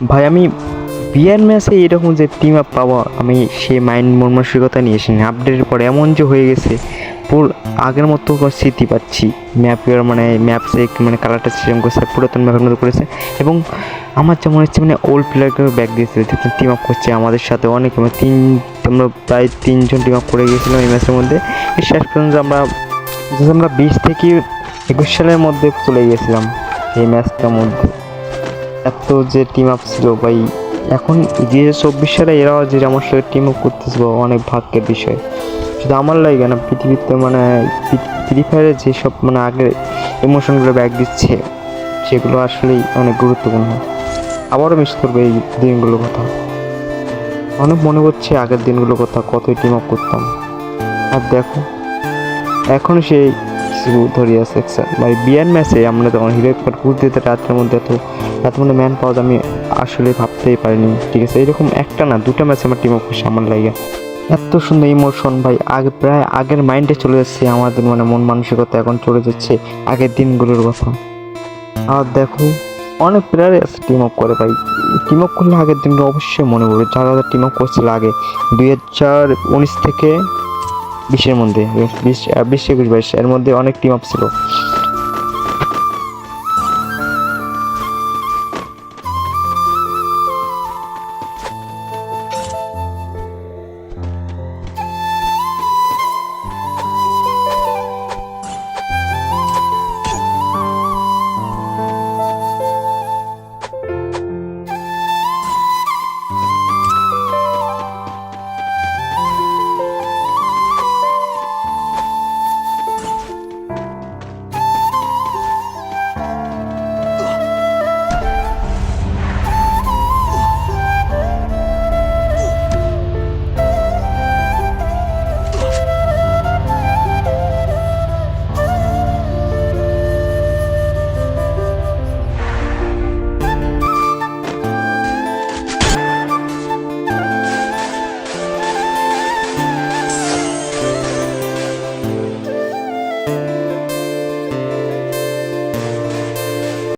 ভাই, আমি বিয়ার ম্যাচে এরকম যে টিম আপ পাবো, আমি সে মাইন্ড মনমানসিকতা নিয়ে এসিনি আপডেটের পরে এমন যে হয়ে গেছে, পুরো আগের মতো স্মৃতি পাচ্ছি। ম্যাপের মানে ম্যাপসে মানে কালারটা সিস্টেম করেছে, পুরাতন ম্যাপের মতো করেছে। এবং আমার যেমন হচ্ছে মানে ওল্ড প্লেয়ারকে ব্যাক দিয়েছে দেখুন টিম আপ করছে আমাদের সাথে। অনেক আমরা তিন, আমরা প্রায় তিনজন টিম আপ করে গিয়েছিলাম এই ম্যাচের মধ্যে। শেষ পর্যন্ত আমরা আমরা বিশ থেকে একুশ সালের মধ্যে চলে গিয়েছিলাম এই ম্যাচটার মধ্যে। এত যে টিম আপ ছিল ভাই, এখন যে চব্বিশ সালে এরাও যে আমার সাথে টিম আপ করতেছিল, অনেক ভাগ্যের বিষয়। শুধু আমার লাগে না, পৃথিবীতে মানে ফ্রি ফায়ারে যেসব মানে আগের ইমোশনগুলো ব্যাগ দিচ্ছে, সেগুলো আসলেই অনেক গুরুত্বপূর্ণ। আবারও মিস করবে এই দিনগুলোর কথা। অনেক মনে করছে আগের দিনগুলোর কথা, কতই টিম আপ করতাম। আর দেখো এখন সেই কিছু ধরে আছে স্যার ভাই, বিয়ার ম্যাচে আমরা তখন হিরো এক্সপার্ট ঘুরতে যেতে রাতের মধ্যে এত এত মধ্যে ম্যান পাওয়া আমি আসলে ভাবতেই পারিনি। ঠিক আছে এরকম একটা না, দুটো ম্যাচে আমার টিম করছে আমার লাগে। এত সুন্দর ইমোশন ভাই। আগে প্রায় আগের মাইন্ডে চলে যাচ্ছে আমাদের মানে মন মানসিকতা, এখন চলে যাচ্ছে আগের দিনগুলোর কথা। আর দেখো, অনেক প্লেয়ারই আছে টিম আপ করে, ভাই। টিম আপ করলে আগের দিনগুলো অবশ্যই মনে পড়বে। যারা যারা টিম আপ করছিল আগে, দুই হাজার উনিশ থেকে বিশের মধ্যে বিশ বিশ একুশ বাইশ এর মধ্যে অনেক টিম আপ ছিল।